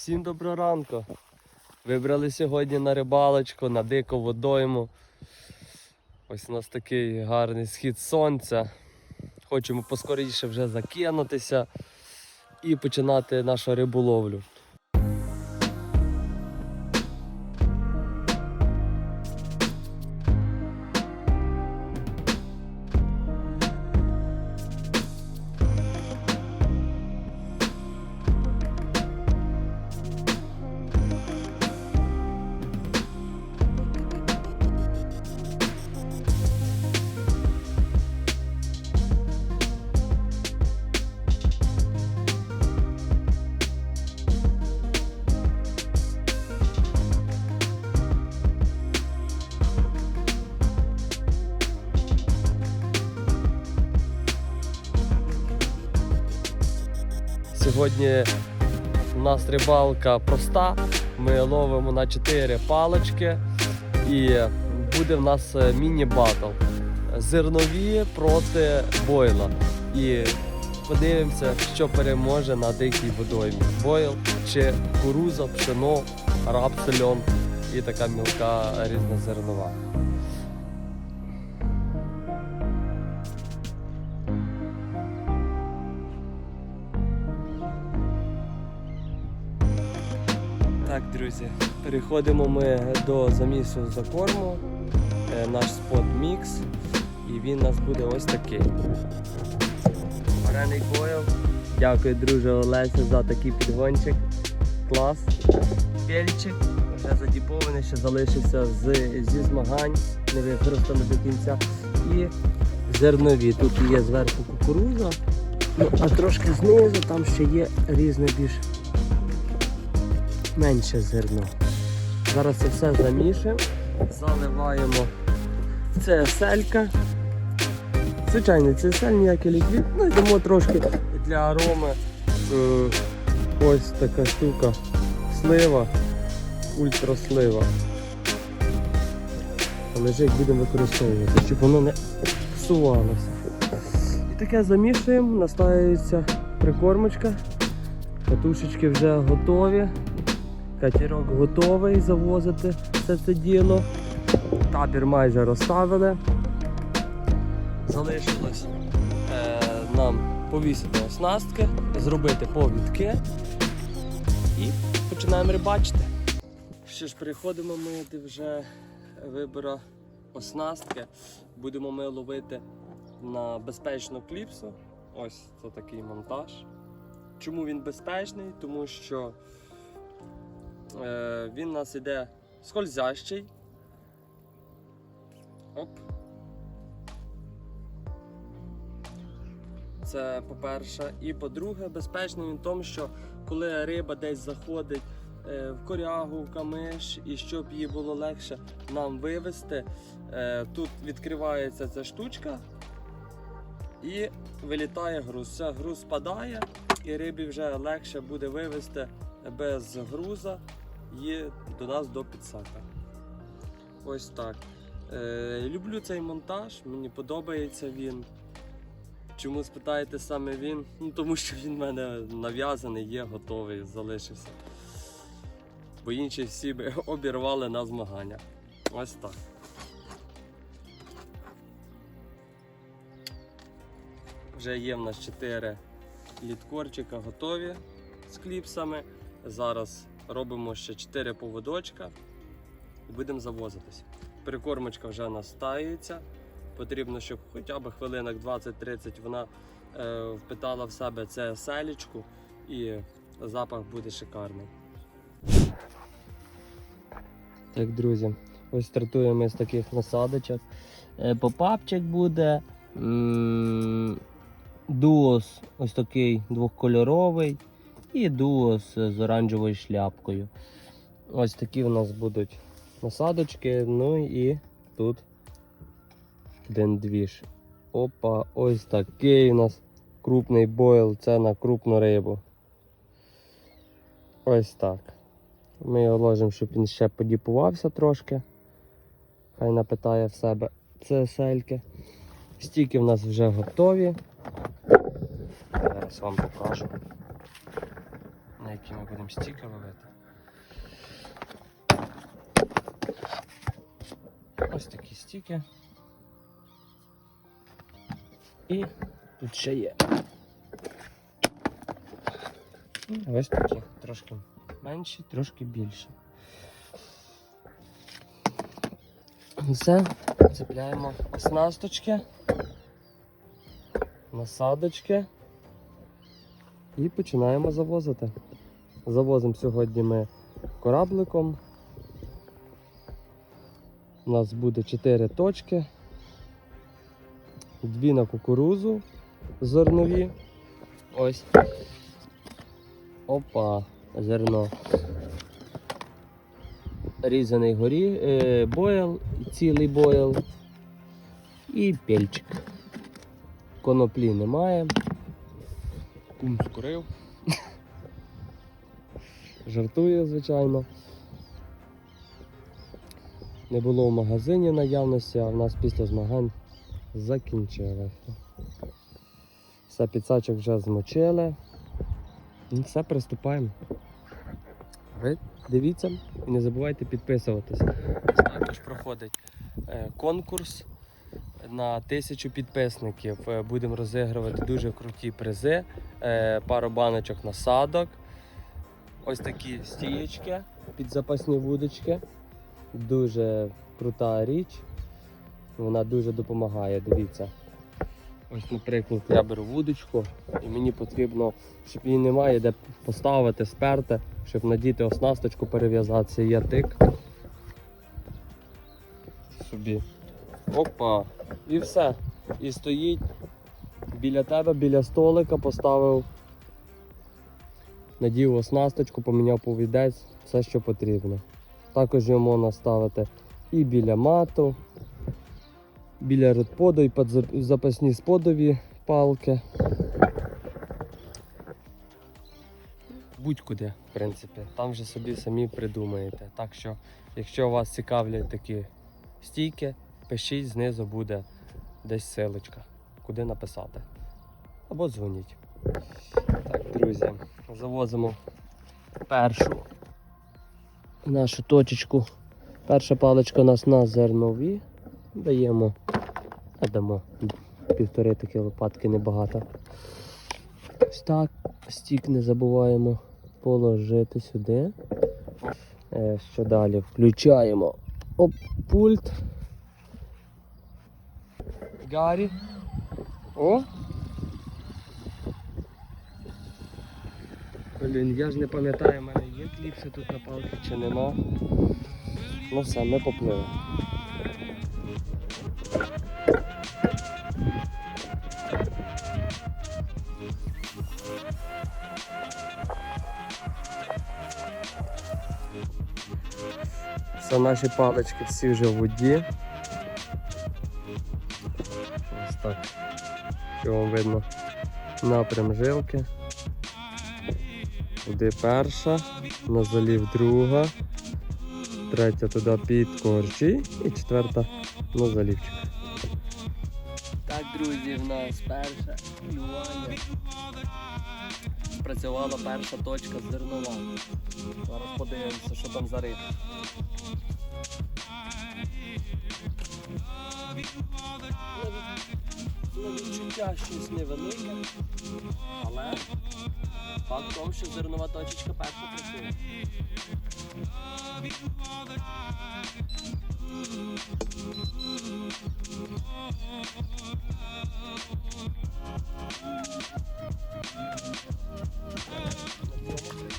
Всім доброго ранку. Вибрали сьогодні на рибалочку, на дику водойму. Ось у нас такий гарний схід сонця. Хочемо поскоріше вже закинутися і починати нашу риболовлю. Сьогодні у нас рибалка проста. Ми ловимо на 4 палочки і буде в нас е, міні-батл. Зернові проти бойла. І подивимося, що переможе на дикій водоймі. Бойл чи кукуруза, пшено, рапс, льон і така мілка різнозернова. Друзі, переходимо ми до замісу закорму. Е, Наш спот мікс. І він у нас буде ось такий. Варений бойл. Дякую, друже Олесю, за такий підгончик. Клас. Пельчик вже задіпований, ще залишився з, зі змагань, не використано до кінця. І зернові. Тут є зверху кукуруза, ну, а трошки знизу там ще є різне більш менше зерно. Зараз це все замішуємо, заливаємо це селька. Звичайно, це ніякий ліквід. Ну йдемо трошки для ароми. Е, ось така штука. Слива, ультраслива. Лежить будемо використовувати, щоб воно не псувалося. І таке замішуємо, настаюється прикормочка. Катушечки вже готові. Катерок готовий завозити все це діло. Табір майже розставили. Залишилось е, нам повісити оснастки, зробити повідки і починаємо рибачити. Що ж, переходимо ми до вже вибора оснастки. Будемо ми ловити на безпечну кліпсу. Ось це такий монтаж. Чому він безпечний? Тому що він у нас іде скользящий. Оп. Це по-перше. І по-друге, безпечний він в тому, що коли риба десь заходить е, в корягу, в камиш, і щоб її було легше нам вивести, е, тут відкривається ця штучка і вилітає груз. Все, груз спадає, і рибі вже легше буде вивести без груза є до нас до підсака. Ось так. Е, люблю цей монтаж, мені подобається він. Чому спитаєте саме він? Ну тому що він в мене нав'язаний, є, готовий, залишився. Бо інші всі би обірвали на змагання. Ось так. Вже є в нас 4 літкорчика готові з кліпсами. Зараз робимо ще 4 поводочка і будемо завозитись. Прикормочка вже настаюється. Потрібно, щоб хоча б хвилинок 20-30 вона е, впитала в себе це селічку і запах буде шикарний. Так, друзі, ось стартуємо з таких насадочок. Е, Попапчик буде. Дуос ось такий двохкольоровий і дуо з, з оранжевою шляпкою. Ось такі у нас будуть насадочки. Ну і тут один. Опа, ось такий у нас крупний бойл. Це на крупну рибу. Ось так. Ми його ложимо, щоб він ще подіпувався трошки. Хай напитає в себе це сельки. Стіки в нас вже готові. Зараз вам покажу. На якій ми будемо стіки ловити. Ось такі стіки. І тут ще є. І Ось такі, трошки менші, трошки більші. Все, цепляємо оснасточки, насадочки і починаємо завозити. Завозимо сьогодні ми корабликом. У нас буде 4 точки, дві на кукурузу зернові. Ось. Опа, зерно. Різаний горі, е, бойл, цілий бойл і пельчик. Коноплі немає. Кум скурив. Жартує, звичайно. Не було в магазині наявності, а в нас після змагань закінчилося. Все, підсачок вже змочили. Ну, все, приступаємо. Ви дивіться і не забувайте підписуватись. Також проходить е, конкурс на тисячу підписників. Е, Будемо розігрувати дуже круті призи, е, пару баночок насадок. Ось такі стієчки під запасні вудочки. Дуже крута річ. Вона дуже допомагає, дивіться. Ось, наприклад, я беру вудочку і мені потрібно, щоб її немає де поставити, сперти, щоб надіти оснасточку, перев'язатися. Є тик. Собі. Опа. І все. І стоїть біля тебе, біля столика, поставив, надів оснасточку, поміняв повідець, все, що потрібно. Також його можна ставити і біля мату, біля редподу, і запасні сподові палки. Будь-куди, в принципі. Там вже собі самі придумаєте. Так що, якщо вас цікавлять такі стійки, пишіть, знизу буде десь силочка, куди написати. Або дзвоніть. Так, друзі, завозимо першу нашу точечку. Перша паличка у нас на зернові. Даємо, дамо півтори такі лопатки небагато. Ось так, стік не забуваємо положити сюди. Е, що далі? Включаємо оп, пульт. Гаррі. О! Блін, я ж не пам'ятаю, в мене є кліпси тут на палці чи нема. Ну все, ми поплили. Все, наші палички всі вже в воді. Ось так. Що вам видно напрям жилки. Туди перша, на залів друга, третя туди під корчі і четверта на залівчик. Так, друзі, в нас перше клювання. Спрацювала перша точка зернова. Зараз подивимося, що там за риба. На відчуття щось невелике, але факт в тому, що зернова точечка перша працює.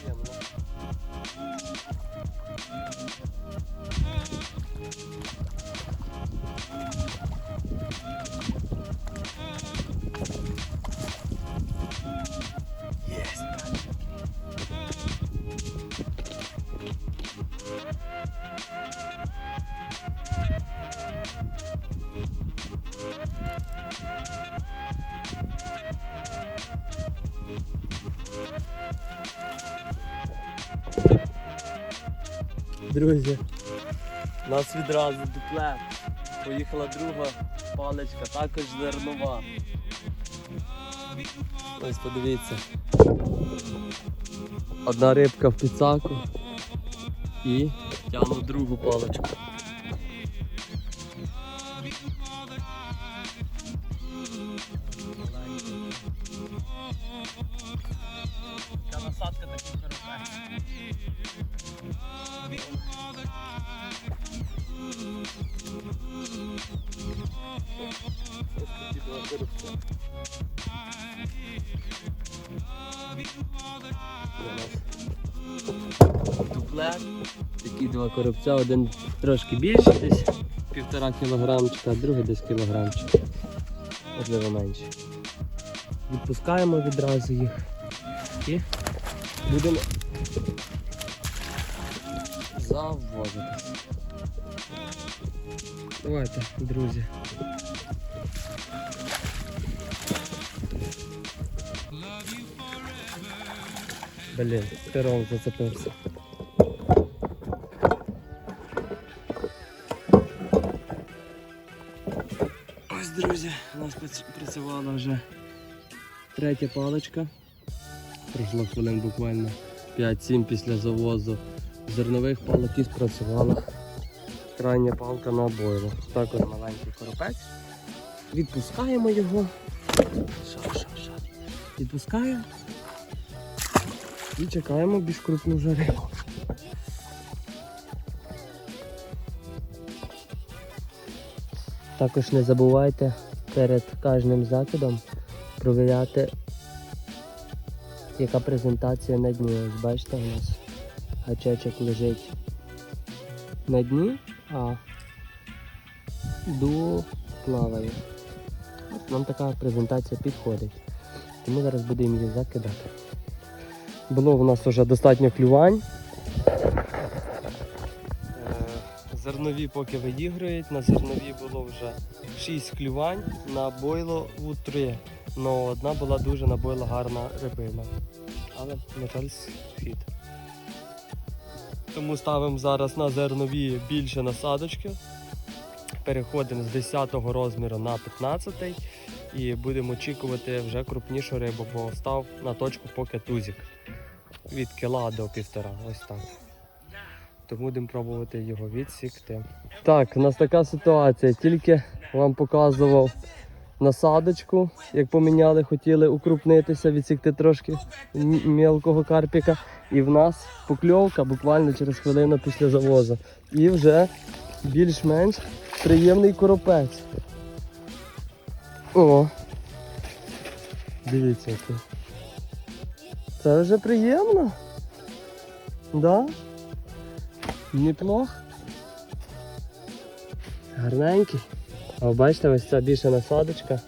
Приємно. Друзі, нас відразу дупле. Поїхала друга паличка, також зернова. Ось подивіться. Одна рибка в піцаку і тягну другу паличку. Дуплет. Такі два коробця, один трошки більший, десь півтора кілограмчика, а другий десь кілограмчик. Можливо менше. Відпускаємо відразу їх і будемо завозитись. Давайте, друзі. Блін, пером зацепився. Ось, друзі, у нас працювала вже третя паличка. Пройшло хвилин буквально 5-7 після завозу зернових палок і спрацювала крайня палка на бойло. Також маленький коропець. Відпускаємо його. Ша, ша, ша. Відпускаємо. І чекаємо більш крупну вже рибу. Також не забувайте перед кожним закидом провіряти, яка презентація на дні. Ось бачите, у нас гачечок лежить на дні, а дуо плаває. Нам така презентація підходить. Тому зараз будемо її закидати. Було у нас вже достатньо клювань. Е, Зернові поки виігрують, на зернові було вже 6 клювань, на бойло у 3. Но одна була дуже на бойло гарна рибина. Але, на жаль, схід. Тому ставимо зараз на зернові більше насадочки. Переходимо з 10 розміру на 15 і будемо очікувати вже крупнішу рибу, бо став на точку поки тузик. Від кіла до півтора. Ось так. Тому будемо пробувати його відсікти. Так, у нас така ситуація. Тільки вам показував насадочку, як поміняли, хотіли укрупнитися, відсікти трошки мілкого карпіка. І в нас покльовка буквально через хвилину після завозу. І вже більш-менш приємний коропець. О! Дивіться який. Це вже приємно. Да? Неплохо. Гарненький. А бачите, ось ця більша насадочка.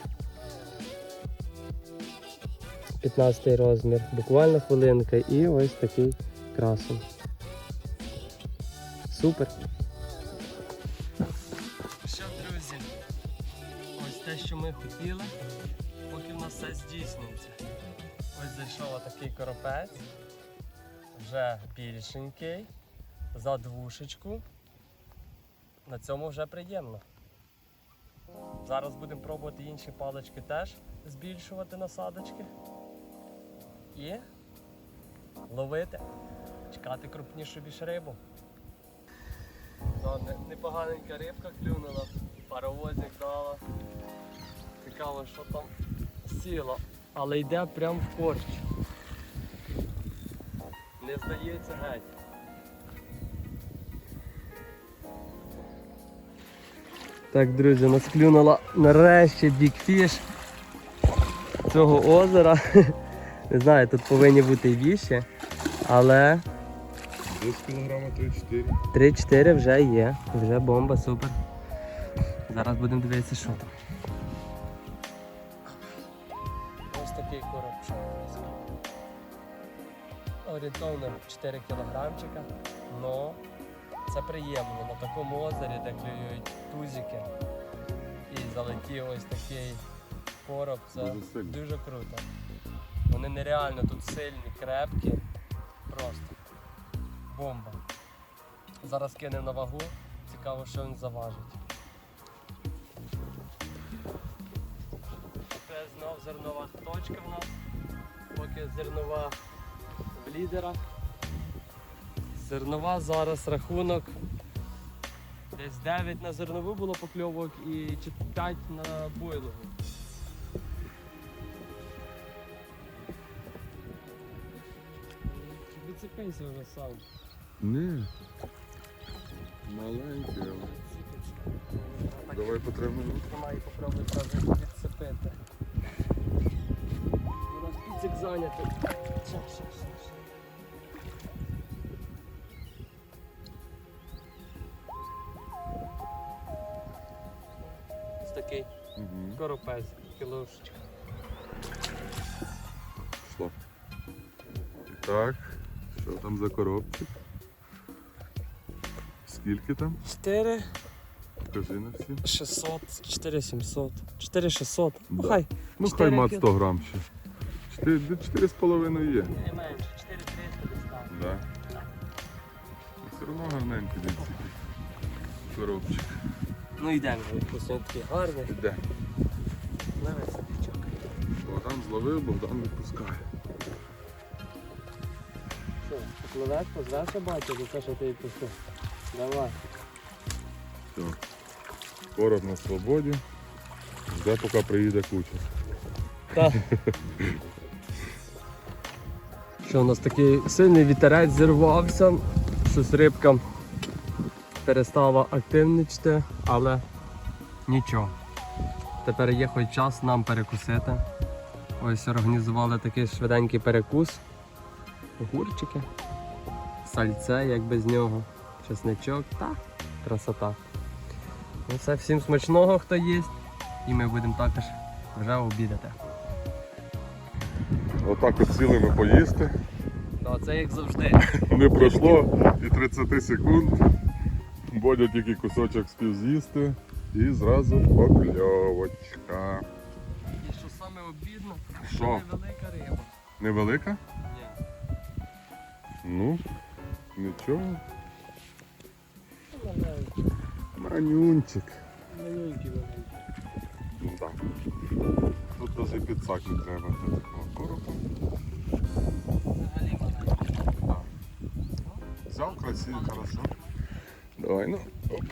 15 розмір. Буквально хвилинка і ось такий красень. Супер. Що, друзі? Ось те, що ми хотіли, поки в нас все здійснюється. Ось зайшов такий коропець. Вже більшенький. За двушечку. На цьому вже приємно. Зараз будемо пробувати інші палички теж збільшувати насадочки. І ловити, чекати крупнішу більш рибу. Непоганенька рибка клюнула, паровозик дала. Цікаво, що там сіло, але йде прямо в корч. Не здається геть. Так, друзі, нас клюнула нарешті бікфіш цього озера. Не знаю, тут повинні бути і більше, але Десь кілограма 3-4. 3-4 вже є. Вже бомба, супер. Зараз будемо дивитися, що там. Орієнтовно 4 кілограмчика. Но це приємно на такому озері, де клюють тузики. І залетів ось такий короб. Це Дуже дуже круто. Вони нереально тут сильні, крепкі. Просто бомба. Зараз кинемо на вагу. Цікаво, що він заважить. Це знов зернова точка в нас. Поки зернова лідера. Зернова зараз рахунок. Десь 9 на зернову було покльовок і 5 на бойлову. Вицепися вже сам. Ні. Маленький, але. Давай потрібно. Тримай, попробуй зразу відцепити. У нас піцик зайнятий. Ща, ща, ща. Коропець, кілошечка. Пішло. Так, що там за коробчик? Скільки там? 4 Покажи на всі. 600, 4 700, 4 600. Ну Да. хай. Ну хай мат кіл- 100 грам ще. 4, 4,5 є. Не менше, 4 300 десь там. Да. Ну, Все одно гарненький десь такий коробчик. Ну йдемо, він такий гарний. Іде. Левий садичок. Богдан зловив, Богдан відпускає. Що, попливеш, позвеш бачу, за те, що ти відпустив. Давай. Все. Короб на свободі. Жде, поки приїде куча. Так. Що у нас такий сильний вітерець зірвався, щось рибка перестала активничати, але нічого. Тепер є хоч час нам перекусити. Ось організували такий швиденький перекус. Огурчики, сальце, як без нього, чесничок, та красота. Ну все, всім смачного, хто є. І ми будемо також вже обідати. Отак от сіли ми поїсти. Ну, це як завжди. Не пройшло і 30 секунд. Бодя тільки кусочок спів з'їсти і зразу покльовочка. І що саме обідно, Що? невелика риба. Невелика? Ні. Ну, нічого. Манюнчик. маленький, маленький. Ну так. Тут навіть підсак не треба для такого коропа. Взагалі Взяв красиво, хорошо. Давай, ну. Оп.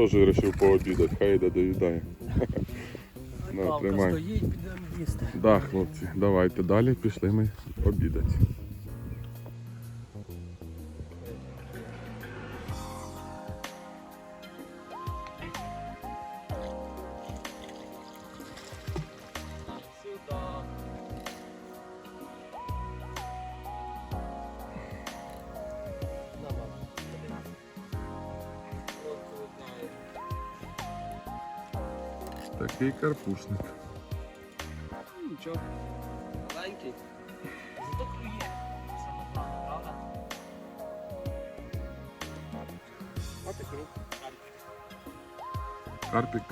Теж вирішив пообідати, хай йде доїдає. Так, Палка стоїть, підемо їсти. Да, хлопці, давайте далі, пішли ми обідати. Карпушник. Ну, Нічого. Маленький. Зато клює. Саме правда, правда? Отакий. Карпік,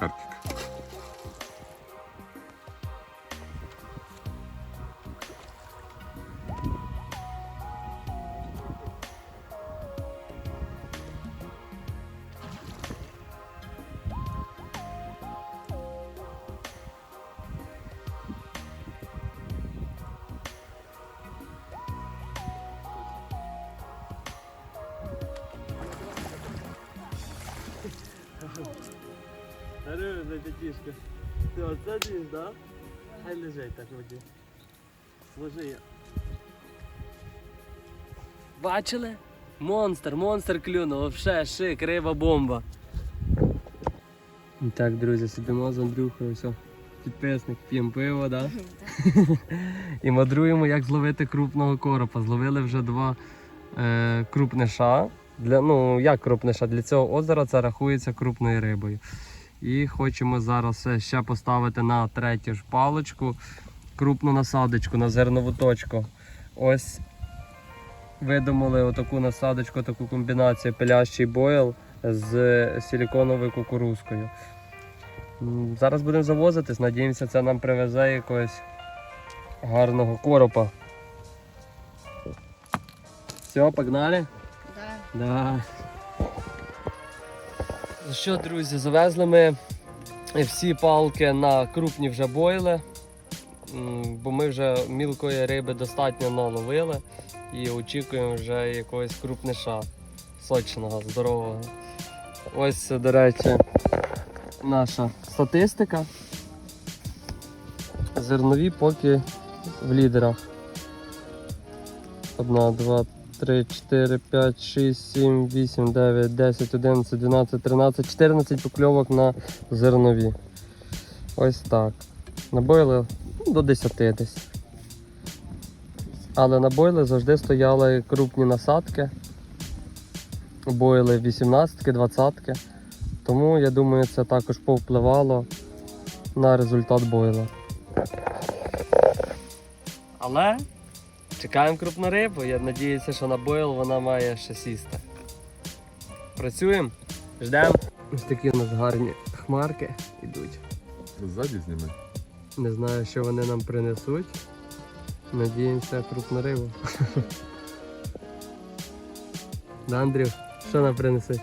Здорово, ребятишки. Ти оце дієш, да? Хай лежить так воді. Сложи. Бачили? Монстр, монстр клюнув, вообще шик, риба бомба. І так, друзі, сидимо з Андрюхою, все. Підписник, п'ємо пиво, да? І мадруємо, як зловити крупного коропа. Зловили вже два е, крупниша. Для, ну, як крупниша? Для цього озера це рахується крупною рибою. І хочемо зараз ще поставити на третю ж паличку крупну насадочку на зернову точку. Ось видумали отаку насадочку, таку комбінацію пилящий бойл з силіконовою кукурузкою. Зараз будемо завозитись, надіємося, це нам привезе якогось гарного коропа. Все, погнали? Да. Да. Що, друзі, завезли ми всі палки на крупні вже бойли, бо ми вже мілкої риби достатньо наловили і очікуємо вже якогось крупниша сочного, здорового. Ось, до речі, наша статистика. Зернові поки в лідерах. Одна, два, 3, 4, 5, 6, 7, 8, 9, 10, 11, 12, 13, 14 покльовок на зернові. Ось так. Набойли ну, до 10 десь. Але на бойли завжди стояли крупні насадки. Бойли 18, 20. Тому я думаю, це також повпливало на результат бойла. Але Чекаємо крупну рибу. Я сподіваюся, що на бойл вона має ще сісти. Працюємо, ждемо. Ось такі у нас гарні хмарки йдуть. Ззаді зніми. Не знаю, що вони нам принесуть. Надіємося крупну рибу. Да, Андрюх, що нам принесуть?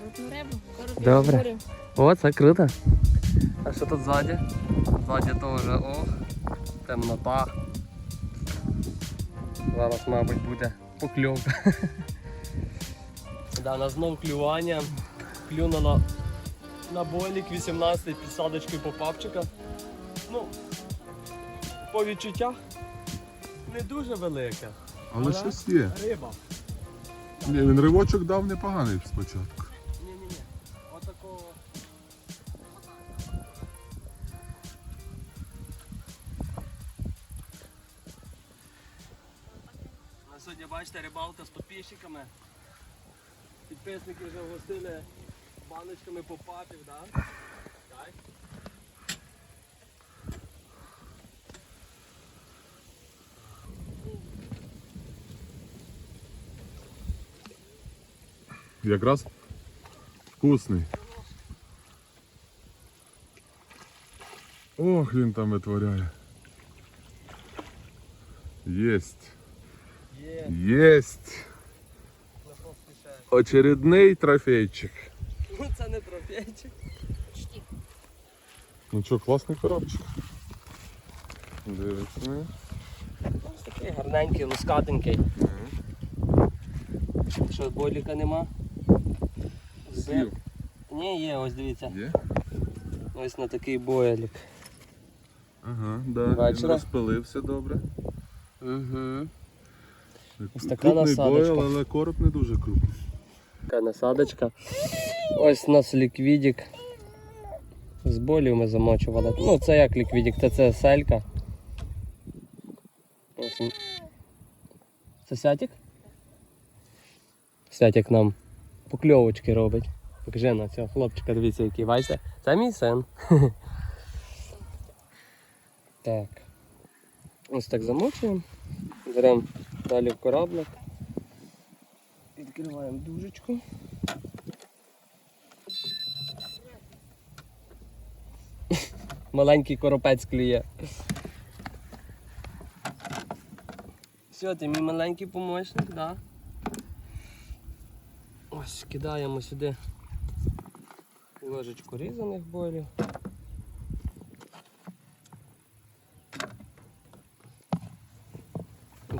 Крупну рибу, коробі Добре. О, це круто. А що тут ззаді? Ззаді теж ох, темнота. Зараз, мабуть, буде покльовка. Да, на знов клювання. Клюнуло на бойлік 18 підсадочкою попапчика. Ну, по відчуттях не дуже велика. Але щось є. Риба. Ні, він ривочок дав непоганий спочатку. Підписчиками. Підписники вже гостили баночками попапів, да? Так? Якраз вкусний. Ох, він там витворяє. Єсть. Є, Єсть. Очередний трофейчик. Ну це не трофейчик. Почти. Ну що, класний коробчик. Дивіться. Ось такий гарненький, лускатенький. Що, боліка нема? З'їв. Ні, є, ось дивіться. Є? Ось на такий бойлік. Ага, да. Бачила? Він розпилився добре. Угу. Ось така Крупний насадочка. бойл, але короб не дуже крупний. Така насадочка. Ось у нас ліквідік. З болів ми замочували. Ну це як ліквідік, це, це селька. Ось. Це сятік? Сятік нам покльовочки робить. Покажи на цього хлопчика, дивіться, який бачите. Це мій син. Так. Ось так замочуємо. Беремо далі в кораблик. Відкриваємо дужечку. Маленький коропець клює. Все, ти мій маленький помощник, да? Ось, кидаємо сюди ложечку різаних болів.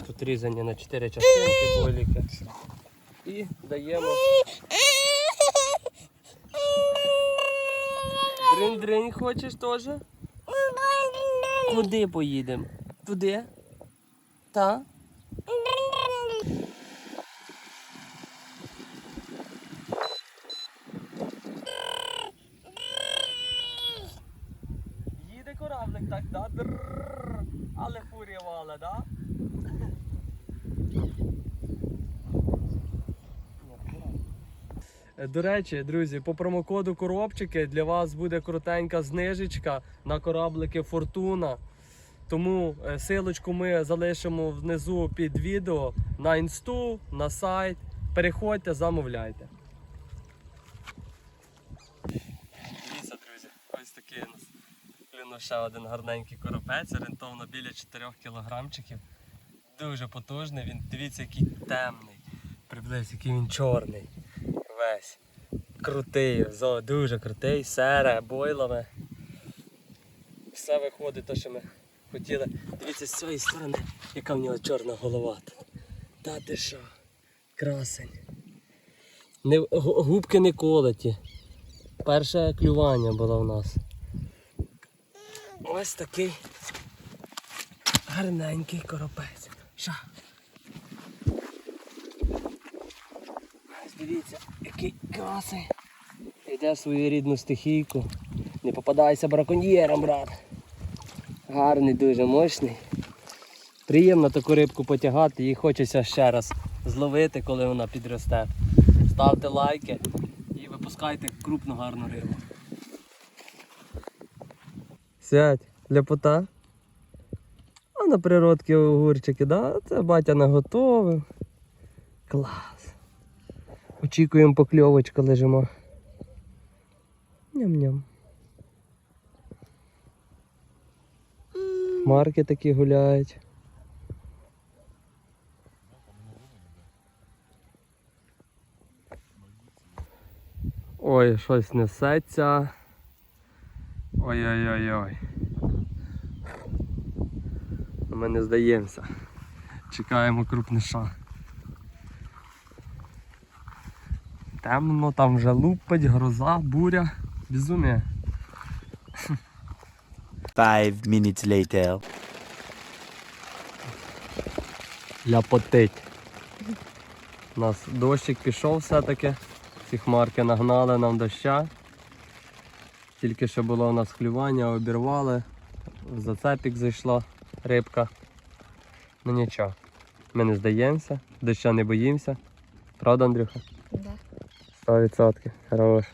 Тут різані на 4 частинки боліки. І даємо. Дринь-дринь хочеш теж? Куди поїдемо? Туди? Та? Їде кораблик так, да? Дрррр. Але фурія вала, да? До речі, друзі, по промокоду коробчики для вас буде крутенька знижечка на кораблики Фортуна. Тому е, силочку ми залишимо внизу під відео на інсту, на сайт. Переходьте, замовляйте. Дивіться, друзі, ось такий у нас клюнув ще один гарненький коропець, орієнтовно біля 4 кілограмчиків. Дуже потужний, він дивіться, який темний. Приблизь, який він чорний. Весь. крутий, дуже крутий, сере, бойлами. Все виходить, те, що ми хотіли. Дивіться з цієї сторони, яка в нього чорна голова. Та ти що? Красень. Губки не колоті. Перше клювання було в нас. Ось такий гарненький коропець. Ша. Дивіться, який красий. Йде свою рідну стихійку. Не попадайся браконьєрам, брат. Гарний, дуже мощний. Приємно таку рибку потягати, її хочеться ще раз зловити, коли вона підросте. Ставте лайки і випускайте крупну гарну рибу. Сядь, ляпота. А на природки огурчики, да? Це батя наготовив. Клас. Очікуємо покльовочку лежимо. Ням-ням. Марки такі гуляють. Ой, щось несеться. Ой-ой-ой-ой. Ми не здаємося. Чекаємо крупниша. Темно, там вже лупить, гроза, буря, безумие. Five minutes later. ляпотить. У нас дощик пішов все-таки. Ці хмарки нагнали нам доща. Тільки що було у нас клювання, обірвали. В зацепік зайшла рибка. Ну нічого. Ми не здаємося, доща не боїмося. Правда, Андрюха? Да. 100%. Хорош.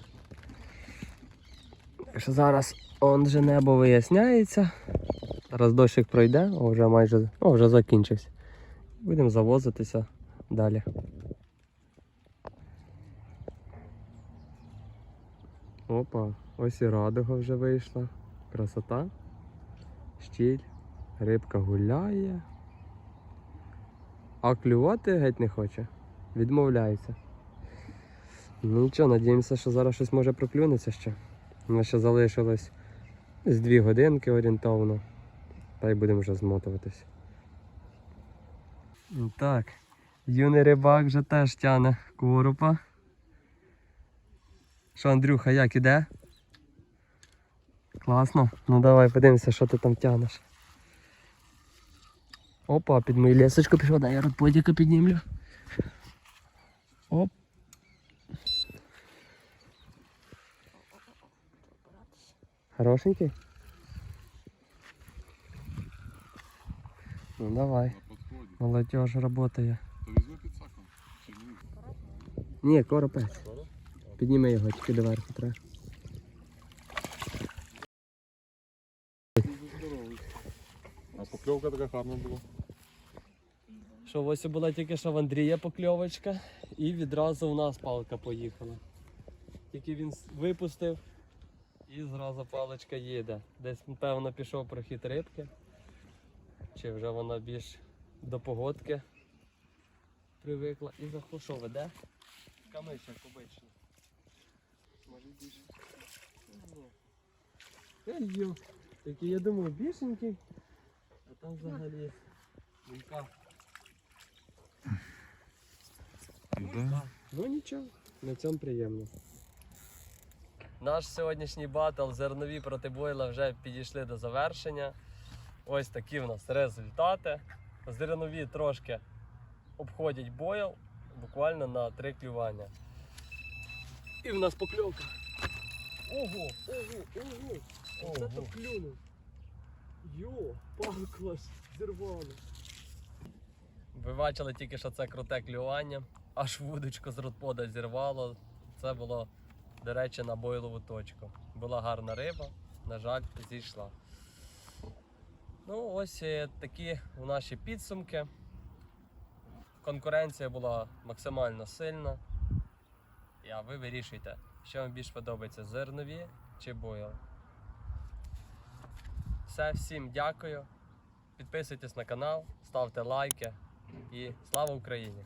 Так що зараз он же небо виясняється. Зараз дощик пройде, вже майже о, вже закінчився. Будемо завозитися далі. Опа, ось і радуга вже вийшла. Красота. Щіль. Рибка гуляє. А клювати геть не хоче. Відмовляється. Ну нічого, надіємося, що зараз щось може проклюнеться ще. У нас ще залишилось з дві годинки орієнтовно. Та й будемо вже змотуватись. Так, юний рибак вже теж тяне коропа. Що, Андрюха, як іде? Класно. Ну давай подивимося, що ти там тянеш. Опа, під мою лісочку пішов, дай я родподіка піднімлю. Оп. Хорошенький? Ну давай, молодежь работає. То візьми підсаком. Чи ні? Коропець. Підніми його, тільки доверху треба. А покльовка така гарна була. Що ось була тільки що в Андрія покльовочка і відразу у нас палка поїхала. Тільки він випустив і зразу паличка їде. Десь, напевно, пішов прохід рибки. Чи вже вона більш до погодки привикла. І за що веде? Камиш, як обично. Може більше. Ей, йо. Такий, я думав, більшенький, а там взагалі мулька. Ну нічого, на цьому приємно. Наш сьогоднішній батл зернові проти бойла вже підійшли до завершення. Ось такі в нас результати. Зернові трошки обходять бойл буквально на три клювання. І в нас покльовка. Ого, ого, ого! Оце то клюнув. Йо, палку зірвало. Ви бачили тільки, що це круте клювання. Аж вудочку з рудпода зірвало. Це було, до речі, на бойлову точку. Була гарна риба, на жаль, зійшла. Ну, ось е, такі у наші підсумки. Конкуренція була максимально сильна. А ви вирішуйте, що вам більш подобається зернові чи бойл. Все, всім дякую. Підписуйтесь на канал, ставте лайки і слава Україні!